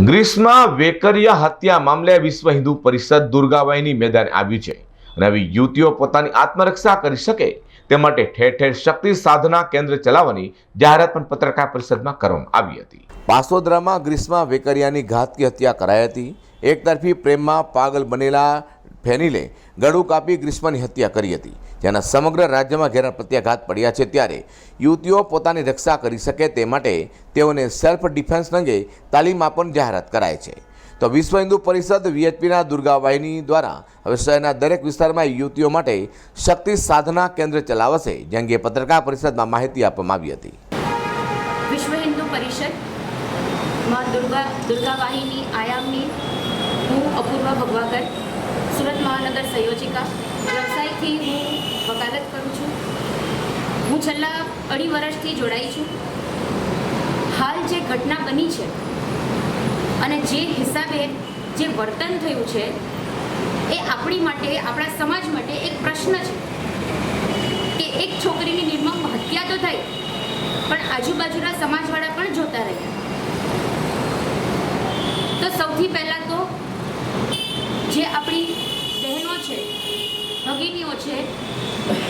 ગ્રીસમાં વેકરિયા હત્યા મામલે વિશ્વ હિન્દુ પરિષદ દુર્ગાબાઈની મેદાને આવ્યું છે. અને આવી યુવતીઓ પોતાની આત્મરક્ષા કરી શકે તે માટે ઠેર ઠેર શક્તિ સાધના કેન્દ્ર ચલાવવાની જાહેરાત પણ પત્રકાર પરિષદમાં કરવામાં આવી હતી. પાસોદરામાં ગ્રીસમાં વેકરિયાની ઘાતકી હત્યા કરાઈ હતી. એકતરફી પ્રેમમાં પાગલ બનેલા ફેનિલે ગળું કાપી ગ્રીષ્મની હત્યા કરી હતી. જેના સમગ્ર રાજ્યમાં ઘેરા પ્રત્યાઘાત પડ્યા છે ત્યારે યુવતીઓ પોતાની રક્ષા કરી શકે તે માટે તેઓને સેલ્ફ ડિફેન્સ અંગે તાલીમ આપવાની જાહેરાત કરાય છે. તો વિશ્વ હિન્દુ પરિષદ વીએચપીના દુર્ગાવાહિની દ્વારા હવે શહેરના દરેક વિસ્તારમાં યુવતીઓ માટે શક્તિ સાધના કેન્દ્ર ચલાવશે, જે અંગે પત્રકાર પરિષદમાં માહિતી આપવામાં આવી હતી. વિશ્વ હિન્દુ પરિષદમાં દુર્ગા દુર્ગા વાહિની આયામની હું અપૂર્વા ભગવાકર સુરત મહાનગર સંયોજિકા વ્યવસાયથી હું વકાલત કરું છું. હું છેલ્લા અઢી વર્ષથી જોડાઈ છું. હાલ જે ઘટના બની છે અને જે હિસાબે જે વર્તન થયું છે, એ આપણી માટે, આપણા સમાજ માટે એક પ્રશ્ન છે કે એક છોકરીની નિર્મમ હત્યા તો થઈ, પણ આજુબાજુના સમાજવાળા પણ જોતા રહ્યા. તો સૌથી પહેલાં તો જે આપણી બહેનો છે ભગીનીઓ છે.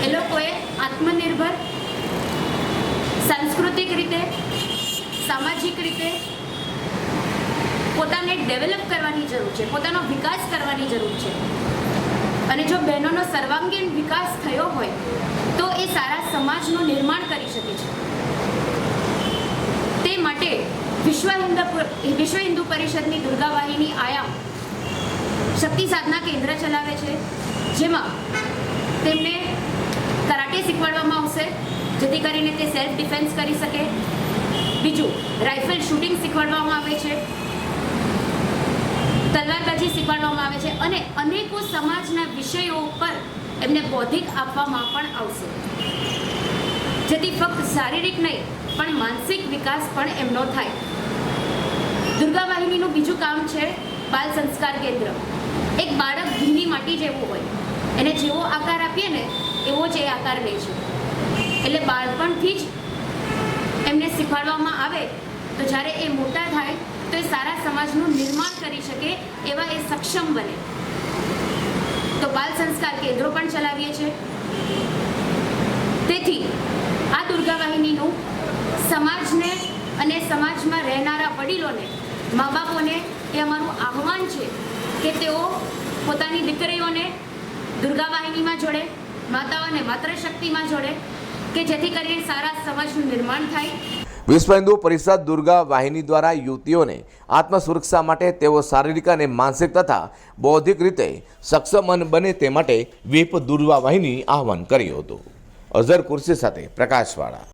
એ લોકોએ આત્મનિર્ભર, સાંસ્કૃતિક રીતે, સામાજિક રીતે પોતાને ડેવલપ કરવાની જરૂર છે, પોતાનો વિકાસ કરવાની જરૂર છે. અને જો બહેનોનો સર્વાંગીણ વિકાસ થયો હોય, તો એ સારા સમાજનું નિર્માણ કરી શકે છે. તે માટે વિશ્વ હિન્દુ વિશ્વ હિન્દુ પરિષદની દુર્ગાવાહિની આયામ શક્તિ સાધના કેન્દ્ર ચલાવે છે, જેમાં તેમને કરાટે શીખવાડવામાં આવશે, જેથી કરીને તે સેલ્ફ ડિફેન્સ કરી શકે. બીજું રાઇફલ શૂટિંગ શીખવાડવામાં આવે છે. તલવારબાજી શીખવાડવામાં આવે છે અને અનેકો સમાજના વિષયો ઉપર એમને બૌદ્ધિક આપવામાં પણ આવશે. જેથી ફક્ત શારીરિક નહીં, પણ માનસિક વિકાસ પણ એમનો થાય. દુર્ગા વાહિનીનું બીજું કામ છે બાલ સંસ્કાર કેન્દ્ર. એક બાળક ભીની માટી જેવું હોય. એને જેવો આકાર આપીએ ને, એવો જ એ આકાર લે છે. એટલે બાળપણથી જ એમને શીખવાડવામાં આવે તો જ્યારે એ મોટા થાય તો એ સારા સમાજનું નિર્માણ કરી શકે એવા એ સક્ષમ બને. તો બાલ સંસ્કાર કેન્દ્રો પણ ચલાવીએ છીએ તેથી આ દુર્ગા વાહિનીનું સમાજને અને સમાજમાં રહેનારા વડીલોને, મા બાપોને એ અમારું આહવાન છે કે તેઓ પોતાની દીકરીઓને દુર્ગા વાહિનીમાં જોડે, માતાઓને માતૃશક્તિમાં જોડે, કે જેથી કરીને સારા સમાજનું નિર્માણ થાય. વિશ્વ હિન્દુ પરિષદ દુર્ગા વાહિની દ્વારા યુવતીઓને આત્મ સુરક્ષા માટે તેઓ શારીરિક અને માનસિક તથા બૌદ્ધિક રીતે સક્ષમ બને તે માટે વીપ દુર્ગા વાહિની આહવાન કર્યું હતું. અઝર કુર્સી સાથે પ્રકાશવાળા.